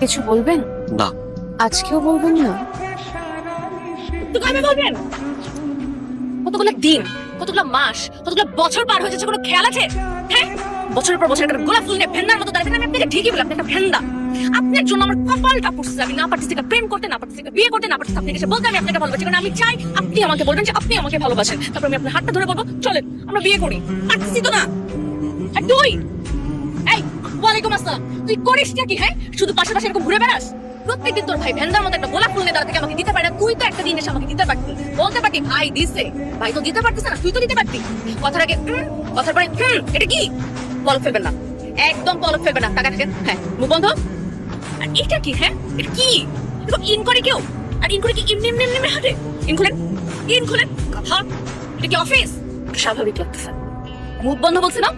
কিছু বলবেন? না। আজকেও বলবেন না? তো কবে বলবেন? কতগুলো দিন কতগুলো মাস কতগুলো বছর পার হয়ে যাচ্ছে কোনো খেয়াল আছে? হ্যাঁ? বছরের পর বছর একটা গোলাপ ফুল নিয়ে ভেন্দার মতো দাঁড়িয়ে আমি আপনাকে ঠিকই বলি আপনি একটা ভেন্দা আপনার জন্য আমার কপালটা পড়ছে। আমি না পারতেছি প্রেম করতে না পারতেছি বিয়ে করতে না পারতেছি আপনাকে এসে বলতে আমি আপনাকে ভালোবাসি। কারণ আমি চাই আপনি আমাকে বলবেন যে আপনি আমাকে ভালোবাসেন। তারপর আমি আপনার হাতটা ধরে বলব চলেন আমরা বিয়ে করি। পারতেছি তো না? আর এই ওয়ালাইকুম আসসালাম। তুই করিস কি হ্যাঁ? শুধু পাশে পাশে এরকম ঘুরে বেড়াস? প্রত্যেকদিন তোর ভাই ভেন্দার মতো একটা গোলাপ ফুল নিয়ে থেকে আমাকে দিতে পারে না। তুই তো একটা দিন এসে আমাকে দিতে পারতি। বলতে পারতি, ভাই, দিছে। ভাই, তো দিতে পারতিস না, তুই তো দিতে পারতি। কথার আগে কথার পরে এটা কি? পলক ফেলবেন না। একদম পলক ফেলবেন না টাকা থেকে হ্যাঁ মুখ বন্ধ। আর এটা কি হ্যাঁ? এটা কি? এরকম ইন করে কেউ? আর ইন করে কি এমনি এমনি এমনি হাঁটে? ইন খুলেন ইন খুলেন। কথা এটা কি অফিস? স্বাভাবিক লাগতেছে। মুখ বন্ধ বলছে না?